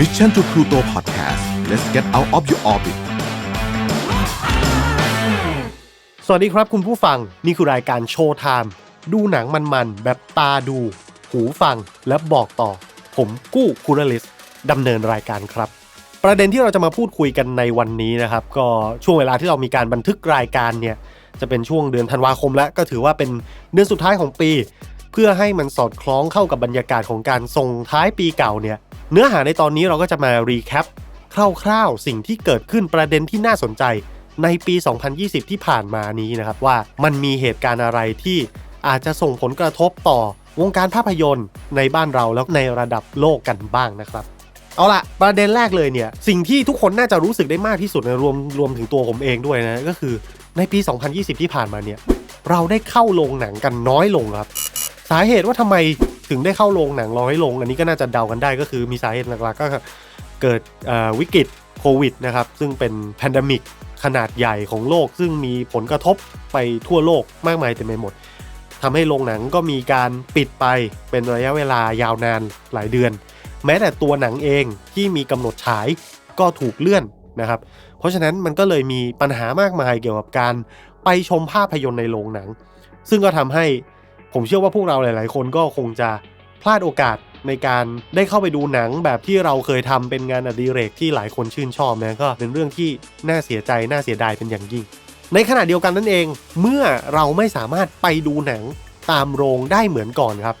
Mission to Pluto Podcast let's get out of your orbit สวัสดีครับคุณผู้ฟัง นี่คือรายการโชว์ไทม์ดูหนังมันๆ แบบตาดู หูฟังและบอกต่อ ผมกู้คูรลิสดำเนินรายการครับ ประเด็นที่เราจะมาพูดคุยกันในวันนี้นะครับ ก็ช่วงเวลาที่เรามีการบันทึกรายการเนี่ยจะเป็นช่วงเดือนธันวาคมแล้วก็ถือว่าเป็นเดือนสุดท้ายของปี เพื่อให้มันสอดคล้องเข้ากับบรรยากาศของการส่งท้ายปีเก่าเนี่ย เนื้อหาในตอนนี้เราก็จะมารีแคปคร่าวๆ สิ่งที่เกิดขึ้นประเด็นที่น่าสนใจในปี 2020 ที่ผ่านมานี้นะครับว่ามันมีเหตุการณ์อะไรที่อาจจะส่งผลกระทบต่อวงการภาพยนตร์ในบ้านเราแล้วในระดับโลกกันบ้างนะครับ เอาละประเด็นแรกเลยเนี่ย สิ่งที่ทุกคนน่าจะรู้สึกได้มากที่สุดนะรวมรวมถึงตัวผมเองด้วยนะ ก็คือในปี 2020 ที่ผ่านมาเนี่ย เราได้เข้าโรงหนังกันน้อยลงครับ สาเหตุว่าทำไมถึงได้เข้าโรงหนังน้อยลง อันนี้ก็น่าจะเดากันได้ก็คือมีสาเหตุหลักๆก็เกิดวิกฤตโควิดนะครับ ซึ่งเป็นแพนดมิกขนาดใหญ่ของโลก ซึ่งมีผลกระทบไปทั่วโลกมากมายเต็มไปหมดทำให้โรงหนังก็มีการปิดไปเป็นระยะเวลายาวนานหลายเดือน แม้แต่ตัวหนังเองที่มีกำหนดฉายก็ถูกเลื่อนนะครับ เพราะฉะนั้นมันก็เลยมีปัญหามากมายเกี่ยวกับการไปชมภาพยนตร์ในโรงหนัง ซึ่งก็ทำให้ ผมเชื่อว่าพวกเราหลาย ๆ คนก็คงจะพลาดโอกาสในการได้เข้าไปดูหนังแบบที่เราเคยทำเป็นงานอดิเรกที่หลายคนชื่นชอบนะก็เป็นเรื่องที่น่าเสียใจน่าเสียดายเป็นอย่างยิ่ง ในขณะเดียวกันนั่นเอง เมื่อเราไม่สามารถไปดูหนังตามโรงได้เหมือนก่อนครับ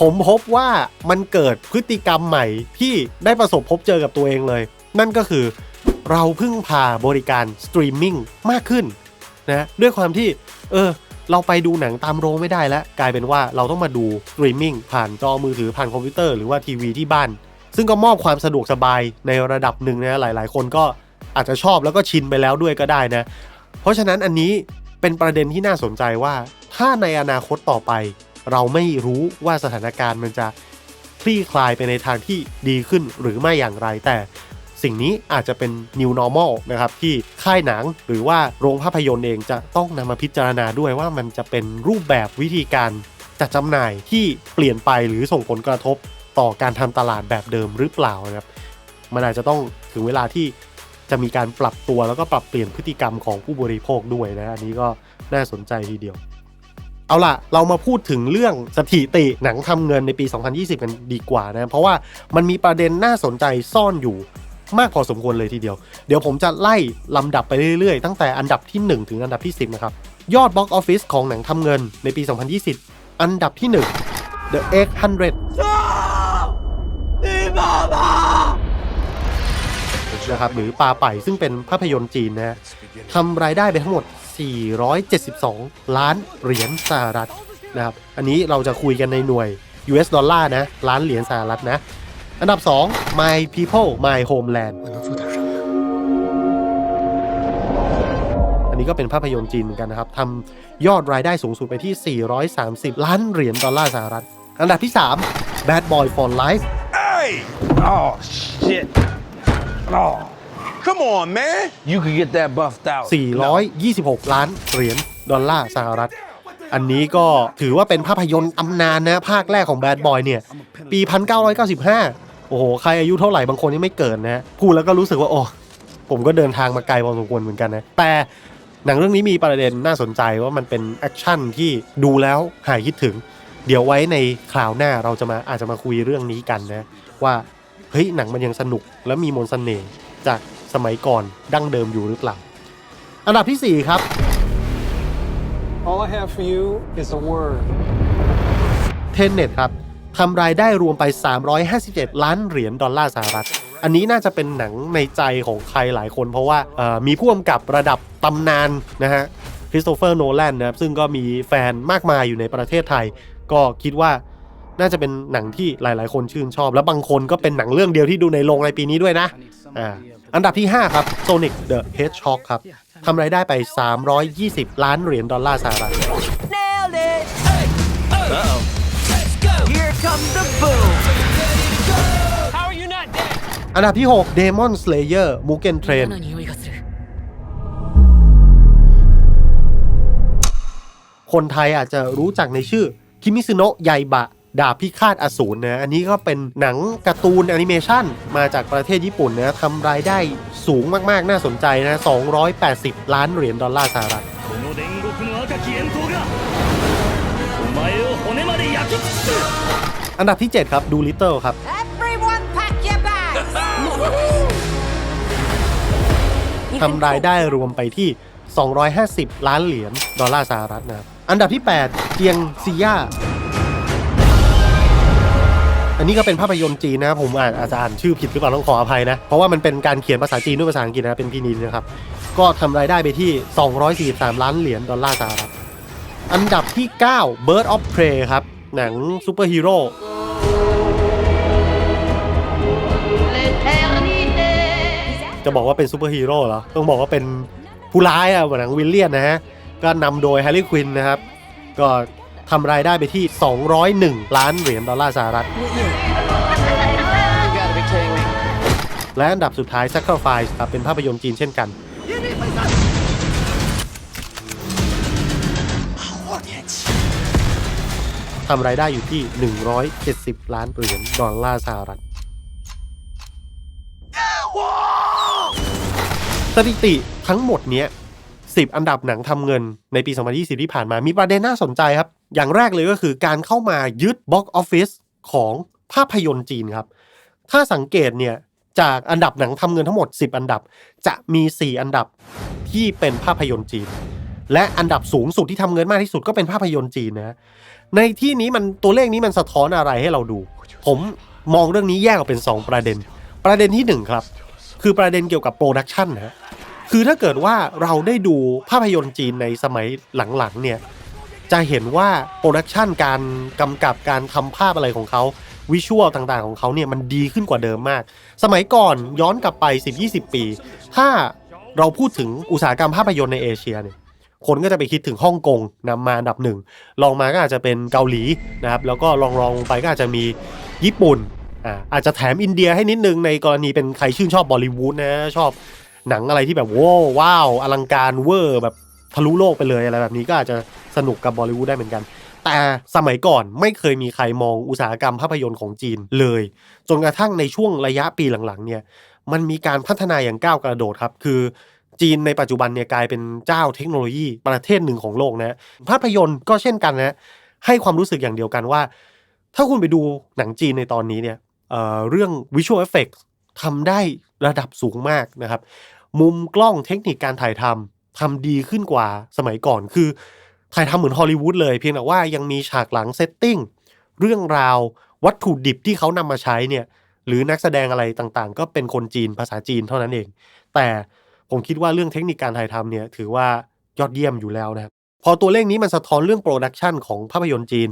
ผมพบว่ามันเกิดพฤติกรรมใหม่ที่ได้ประสบพบเจอกับตัวเองเลย นั่นก็คือเราพึ่งพาบริการสตรีมมิ่งมากขึ้นนะด้วยความที่เออ เราไปดูหนังตามโรงไม่ได้แล้ว กลายเป็นว่าเราต้องมาดูสตรีมมิ่งผ่านจอมือถือผ่านคอมพิวเตอร์หรือว่าทีวีที่บ้าน ซึ่งก็มอบความสะดวกสบายในระดับหนึ่งนะหลาย ๆ คนก็อาจจะชอบแล้วก็ชินไปแล้วด้วยก็ได้นะ เพราะฉะนั้นอันนี้เป็นประเด็นที่น่าสนใจว่า ถ้าในอนาคตต่อไป เราไม่รู้ว่าสถานการณ์มันจะคลี่คลายไปในทางที่ดีขึ้นหรือไม่อย่างไรแต่ สิ่งนี้อาจจะเป็น new normal นะครับที่ค่ายหนังหรือว่าโรงภาพยนตร์เองจะต้องนำมาพิจารณาด้วยว่ามันจะเป็นรูปแบบวิธีการจัดจำหน่ายที่เปลี่ยนไปหรือส่งผลกระทบต่อการทำตลาดแบบเดิมหรือเปล่านะครับมันอาจจะต้องถึงเวลาที่จะมีการปรับตัวแล้วก็ปรับเปลี่ยนพฤติกรรมของผู้บริโภคด้วยนะอันนี้ก็น่าสนใจทีเดียว เอาล่ะ เรามาพูดถึงเรื่องสถิติหนังทำเงินในปี 2020 กันดีกว่านะ เพราะว่ามันมีประเด็นน่าสนใจซ่อนอยู่ มากพอสมควรเลยทีเดียว เดี๋ยวผมจะไล่ลำดับไปเรื่อยๆ ตั้งแต่อันดับที่ 1 ถึงอันดับที่ 10 นะครับ ยอดบ็อกออฟฟิศของหนังทำเงินในปี 2020 อันดับที่ 1 The 800นะครับหรือปลาไป่ซึ่งเป็นภาพยนตร์จีนนะฮะทำรายได้ไปทั้งหมด 472 ล้านเหรียญสหรัฐนะครับ อันนี้เราจะคุยกันในหน่วย US ดอลลาร์นะ ล้านเหรียญสหรัฐนะ อันดับ 2 My People My Homeland อันนี้ก็เป็นภาพยนตร์จีนเหมือนกันนะครับทำยอดรายได้สูงสุดไปที่ 430 ล้านเหรียญดอลลาร์สหรัฐ อันดับที่ 3 Bad Boy for Life Hey! Oh, shit. Oh. Come on, man. You could get that buffed out. 426 ล้านเหรียญดอลลาร์สหรัฐอันนี้ก็ถือว่าเป็นภาพยนตร์ตำนานนะ ภาคแรกของ Bad Boy เนี่ย ปี 1995โอ้โหใครอายุเท่าไหร่บางคนยังไม่เกิดนะพูดแล้วก็รู้สึกว่าโอ้ผมก็เดินทางมาไกลพอสมควรเหมือนกันนะแต่หนังเรื่องนี้มีประเด็นน่าสนใจว่ามันเป็นแอคชั่นที่ดูแล้วหายคิดถึง เดี๋ยวไว้ในคราวหน้าเราจะมาอาจจะมาคุยเรื่องนี้กันนะว่าเฮ้ยหนังมันยังสนุกและมีมนต์เสน่ห์จากสมัยก่อนดั้งเดิมอยู่หรือเปล่า อันดับที่ 4 ครับ All I have for you is a word. เทนเน็ตครับ ทำรายได้รวมไป 357 ล้านเหรียญดอลลาร์สหรัฐ อันนี้น่าจะเป็นหนังในใจของใครหลายคน เพราะว่ามีผู้กำกับระดับตำนานนะฮะคริสโตเฟอร์โนแลนนะครับซึ่งก็มีแฟนมากมายอยู่ในประเทศไทย ก็คิดว่าน่าจะเป็นหนังที่หลาย ๆ คนชื่นชอบ และบางคนก็เป็นหนังเรื่องเดียวที่ดูในโรงในปีนี้ด้วยนะอ่าอันดับที่ 5 ครับ Sonic the Hedgehog ครับทำรายได้ไป 320 ล้านเหรียญดอลลาร์สหรัฐ อันดับที่ 6 Demon Slayer Mugen Train คนไทยอาจจะรู้จักในชื่อคิมิซุโนะไยบะ ดาบพิฆาตอสูรนะ อันนี้ก็เป็นหนังการ์ตูนแอนิเมชันมาจากประเทศญี่ปุ่นนะทำรายได้สูงมาก ๆ น่าสนใจนะ 280 ล้านเหรียญดอลลาร์สหรัฐอันดับที่ 7 ครับ ดูลิตเติลครับ ทำรายได้รวมไปที่ 250 ล้านเหรียญดอลลาร์สหรัฐนะครับ อันดับที่ 8 เจียงซีย่า อันนี้ก็เป็นภาพยนตร์จีนนะครับผมอาจอาจจะอ่านชื่อผิดหรือเปล่าต้องขออภัยนะ เพราะว่ามันเป็นการเขียนภาษาจีนด้วยภาษาอังกฤษนะเป็นพีนินนะครับ ก็ทำรายได้ไปที่ 243 ล้านเหรียญดอลลาร์สหรัฐ อันดับที่ 9 Bird of Prey ครับหนังซูเปอร์ฮีโร่ จะบอกว่าเป็นซูเปอร์ฮีโร่เหรอ ต้องบอกว่าเป็นผู้ร้ายอะหมือนหนังวิลเลียนนะฮะ ก็นำโดยแฮร์รี่ควินนะครับ ก็ทำรายได้ไปที่ 201 ล้านเหรียญดอลลาร์สหรัฐ และอันดับสุดท้าย Sacrifice ครับเป็นภาพยนตร์จีนเช่นกัน ทำรายได้อยู่ที่ 170 ล้านเหรียญดอลลาร์สหรัฐ สถิติทั้งหมดเนี้ย10อันดับหนังทำเงินในปี 2020 ที่ผ่านมา มีประเด็นน่าสนใจครับ อย่างแรกเลยก็คือการเข้ามายึดบ็อกออฟฟิศของภาพยนตร์จีนครับ ถ้าสังเกตเนี่ย จากอันดับหนังทำเงินทั้งหมด 10 อันดับ จะมี 4 อันดับที่เป็นภาพยนตร์จีน และอันดับสูงสุดที่ทำเงินมากที่สุดก็เป็นภาพยนตร์จีนนะในที่นี้มันตัวเลขนี้มันสะท้อนอะไรให้เราดู ผมมองเรื่องนี้แยกออกเป็น 2 ประเด็น ประเด็นที่ 1 ครับ คือประเด็นเกี่ยวกับโปรดักชันนะ คือถ้าเกิดว่าเราได้ดูภาพยนตร์จีนในสมัยหลังๆเนี่ยจะเห็นว่าโปรดักชันการกำกับการทำภาพอะไรของเขาวิชวลต่างๆของเขาเนี่ยมันดีขึ้นกว่าเดิมมาก สมัยก่อนย้อนกลับไป 10-20 ปี ถ้าเราพูดถึงอุตสาหกรรมภาพยนตร์ในเอเชียเนี่ยคนก็จะไปคิดถึงฮ่องกงนำมาอันดับหนึ่งลองมาก็อาจจะเป็นเกาหลีนะครับแล้วก็ลองลองไปก็อาจจะมีญี่ปุ่นอ่าอาจจะแถมอินเดียให้นิดนึงในกรณีเป็นใครชื่นชอบบอลิวูดนะชอบ หนังอะไรที่แบบโว้วว้าวอลังการเวอร์แบบทะลุโลกไปเลยอะไรแบบนี้ก็อาจจะสนุกกับบอลิวูดได้เหมือนกัน แต่สมัยก่อนไม่เคยมีใครมองอุตสาหกรรมภาพยนตร์ของจีนเลย จนกระทั่งในช่วงระยะปีหลังๆเนี่ยมันมีการพัฒนาอย่างก้าวกระโดดครับ คือจีนในปัจจุบันเนี่ยกลายเป็นเจ้าเทคโนโลยีประเทศหนึ่งของโลกนะภาพยนตร์ก็เช่นกันนะให้ความรู้สึกอย่างเดียวกันว่า ถ้าคุณไปดูหนังจีนในตอนนี้เนี่ยเเรื่อง Visual Effects ทำได้ระดับสูงมากนะครับ มุมกล้องเทคนิคการถ่ายทำทำดีขึ้นกว่าสมัยก่อน คือ ถ่ายทำเหมือนฮอลลีวูดเลย เพียงแต่ว่ายังมีฉากหลังเซตติ้งเรื่องราววัตถุดิบที่เขานำมาใช้เนี่ยหรือนักแสดงอะไรต่างๆ ก็เป็นคนจีนภาษาจีนเท่านั้นเอง แต่ผมคิดว่าเรื่องเทคนิคการถ่ายทำเนี่ยถือว่ายอดเยี่ยมอยู่แล้วนะครับพอตัวเลขนี้มันสะท้อนเรื่องโปรดักชันของภาพยนตร์จีน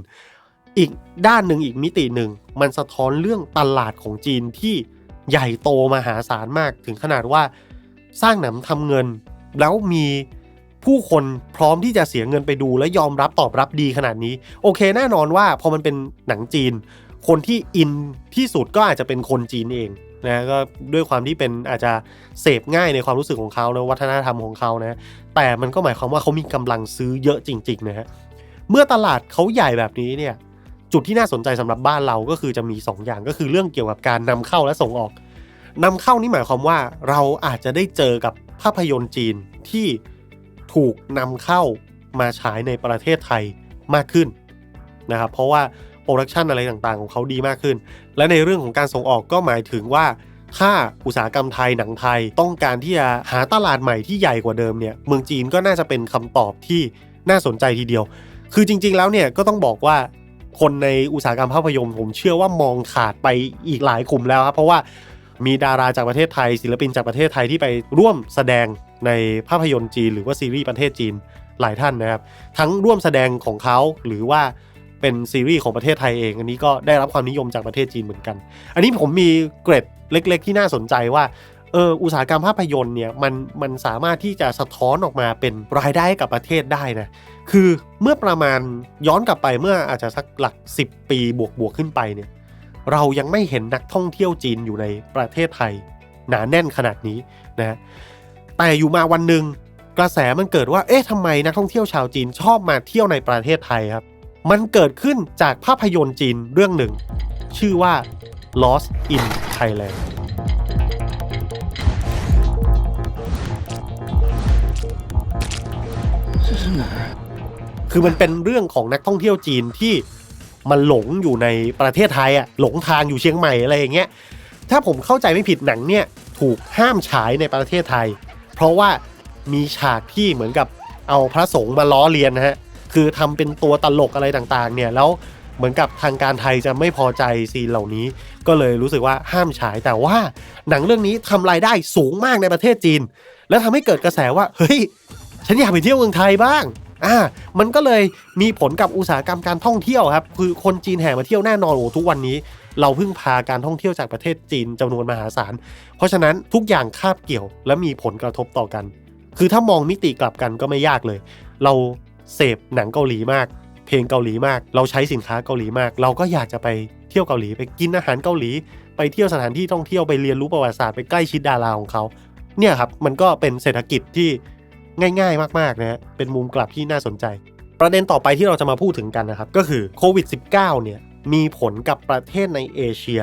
อีกด้านหนึ่งอีกมิติหนึ่ง มันสะท้อนเรื่องตลาดของจีนที่ ใหญ่โตมหาศาลมากถึงขนาดว่าสร้างหนังทำเงิน แล้วมีผู้คนพร้อมที่จะเสียเงินไปดูและยอมรับตอบรับดีขนาดนี้ โอเคแน่นอนว่าพอมันเป็นหนังจีน คนที่อินที่สุดก็อาจจะเป็นคนจีนเองนะก็ด้วยความที่เป็นอาจจะเสพง่ายในความรู้สึกของเขานะวัฒนธรรมของเขานะแต่มันก็หมายความว่าเขามีกำลังซื้อเยอะจริงๆนะฮะเมื่อตลาดเขาใหญ่แบบนี้เนี่ย จุดที่น่าสนใจสำหรับบ้านเราก็คือจะมี 2 อย่างก็คือเรื่องเกี่ยวกับการนำเข้าและส่งออกนำเข้านี่หมายความว่าเราอาจจะได้เจอกับภาพยนตร์จีนที่ถูกนำเข้ามาฉายในประเทศไทยมากขึ้นนะครับเพราะว่าโปรดักชันอะไรต่างๆ ของเขาดีมากขึ้น และในเรื่องของการส่งออกก็หมายถึงว่า ถ้าอุตสาหกรรมไทยหนังไทยต้องการที่จะหาตลาดใหม่ที่ใหญ่กว่าเดิมเนี่ยเมืองจีนก็น่าจะเป็นคำตอบที่น่าสนใจทีเดียว คือจริง ๆ แล้วเนี่ยก็ต้องบอกว่า คนในอุตสาหกรรมภาพยนตร์ผมเชื่อว่ามองขาดไปอีกหลายกลุ่มแล้วครับ เพราะว่ามีดาราจากประเทศไทย ศิลปินจากประเทศไทยที่ไปร่วมแสดงในภาพยนตร์จีน หรือว่าซีรีส์ประเทศจีนหลายท่านนะครับ ทั้งร่วมแสดงของเขาหรือว่าเป็นซีรีส์ของประเทศไทยเอง อันนี้ก็ได้รับความนิยมจากประเทศจีนเหมือนกัน อันนี้ผมมีเกรดเล็ก ๆ ที่น่าสนใจว่า เอออุตสาหกรรมภาพยนตร์เนี่ยมันมันสามารถที่จะสะท้อนออกมาเป็นรายได้ให้กับประเทศได้นะคือเมื่อประมาณย้อนกลับไปเมื่ออาจจะสักหลัก 10 ปีบวกบวกขึ้นไปเนี่ยเรายังไม่เห็นนักท่องเที่ยวจีนอยู่ในประเทศไทย หนาแน่นขนาดนี้นะแต่อยู่มาวันหนึ่งกระแสมันเกิดว่าเอ๊ะทำไมนักท่องเที่ยวชาวจีนชอบมาเที่ยวในประเทศไทยครับ มันเกิดขึ้นจากภาพยนตร์จีนเรื่องหนึ่ง ชื่อว่า Lost in Thailand คือมันเป็นเรื่องของนักท่องเที่ยวจีนที่มันหลงอยู่ในประเทศไทยอะหลงทางอยู่เชียงใหม่อะไรอย่างเงี้ยถ้าผมเข้าใจไม่ผิดหนังเนี่ยถูกห้ามฉายในประเทศไทย เพราะว่ามีฉากที่เหมือนกับเอาพระสงฆ์มาล้อเลียนนะฮะคือทำเป็นตัวตลกอะไรต่างๆ เนี่ยแล้วเหมือนกับทางการไทยจะไม่พอใจซีนเหล่านี้ ก็เลยรู้สึกว่าห้ามฉายแต่ว่าหนังเรื่องนี้ทำรายได้สูงมากในประเทศจีน แล้วทำให้เกิดกระแสว่าเฮ้ย ฉันอยากไปเที่ยวเมืองไทยบ้างอ่ามันก็เลยมีผลกับอุตสาหกรรมการท่องเที่ยวครับคือคนจีนแห่มาเที่ยวแน่นอนโอ้ทุกวันนี้ เราเพึ่งพาการท่องเที่ยวจากประเทศจีนจำนวนมหาศาล เพราะฉะนั้นทุกอย่างคาบเกี่ยวและมีผลกระทบต่อกัน คือถ้ามองมิติกลับกันก็ไม่ยากเลย เราเสพหนังเกาหลีมาก เพลงเกาหลีมาก เราใช้สินค้าเกาหลีมาก เราก็อยากจะไปเที่ยวเกาหลีไปกินอาหารเกาหลี ไปเที่ยวสถานที่ท่องเที่ยวไปเรียนรู้ประวัติศาสตร์ไปใกล้ชิดดาราของเขาเนี่ยครับมันก็เป็นเศรษฐกิจที่ ง่าย ๆ มากๆนะฮะเป็นมุมกลับที่น่าสนใจ ประเด็นต่อไปที่เราจะมาพูดถึงกันนะครับ ก็คือโควิด -19 เนี่ยมีผลกับประเทศในเอเชีย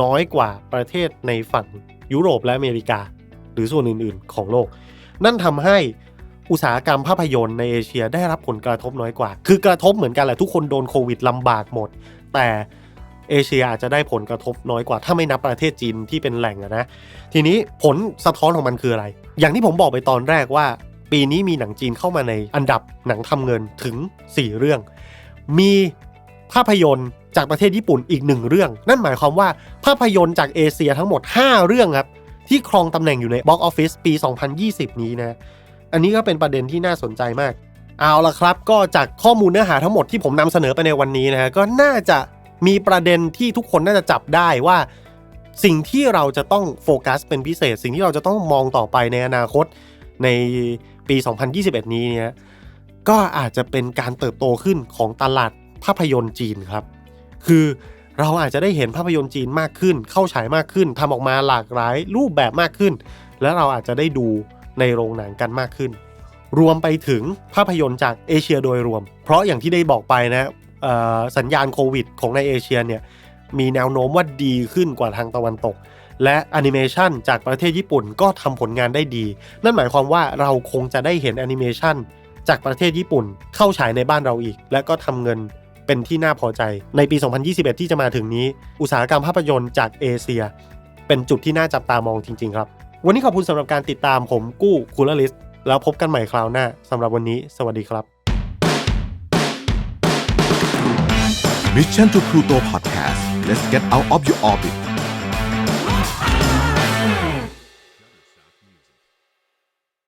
น้อยกว่าประเทศในฝั่งยุโรปและอเมริกา หรือส่วนอื่นๆ ของโลก นั่นทำให้อุตสาหกรรมภาพยนตร์ในเอเชียได้รับผลกระทบน้อยกว่า คือกระทบเหมือนกันแหละทุกคนโดนโควิดลำบากหมด แต่เอเชียอาจจะได้ผลกระทบน้อยกว่า ถ้าไม่นับประเทศจีนที่เป็นแหล่งนะ ทีนี้ผลสะท้อนของมันคืออะไร อย่างที่ผมบอกไปตอนแรกว่า ปีนี้มีหนังจีนเข้ามาในอันดับหนังทำเงินถึง 4 เรื่อง มีภาพยนตร์จากประเทศญี่ปุ่นอีกหนึ่งเรื่อง นั่นหมายความว่าภาพยนตร์จากเอเชียทั้งหมด 5 เรื่องครับ ที่ครองตำแหน่งอยู่ในบ็อกออฟฟิศปี 2020 นี้นะ อันนี้ก็เป็นประเด็นที่น่าสนใจมาก เอาละครับ ก็จากข้อมูลเนื้อหาทั้งหมดที่ผมนำเสนอไปในวันนี้นะฮะก็น่าจะมีประเด็นที่ทุกคนน่าจะจับได้ว่า สิ่งที่เราจะต้องโฟกัสเป็นพิเศษ สิ่งที่เราจะต้องมองต่อไปในอนาคตใน ปี 2021 นี้เนี่ยก็อาจจะเป็นการเติบโตขึ้นของตลาดภาพยนตร์จีนครับ คือเราอาจจะได้เห็นภาพยนตร์จีนมากขึ้น เข้าฉายมากขึ้นทำออกมาหลากหลายรูปแบบมากขึ้น และเราอาจจะได้ดูในโรงหนังกันมากขึ้น รวมไปถึงภาพยนตร์จากเอเชียโดยรวม เพราะอย่างที่ได้บอกไปนะสัญญาณโควิด ของในเอเชียเนี่ยมีแนวโน้มว่าดีขึ้นกว่าทางตะวันตก และแอนิเมชันจากประเทศญี่ปุ่นก็ทำผลงานได้ดี นั่นหมายความว่าเราคงจะได้เห็นแอนิเมชันจากประเทศญี่ปุ่นเข้าฉายในบ้านเราอีก และก็ทำเงินเป็นที่น่าพอใจ ในปี 2021 ที่จะมาถึงนี้ อุตสาหกรรมภาพยนตร์จากเอเชีย เป็นจุดที่น่าจับตามองจริง ๆ ครับ วันนี้ขอบคุณสำหรับการติดตามผมกู้คูลลิสแล้วพบกันใหม่คราวหน้าสำหรับวันนี้ สวัสดีครับ Mission to Pluto Podcast let's get out of your orbit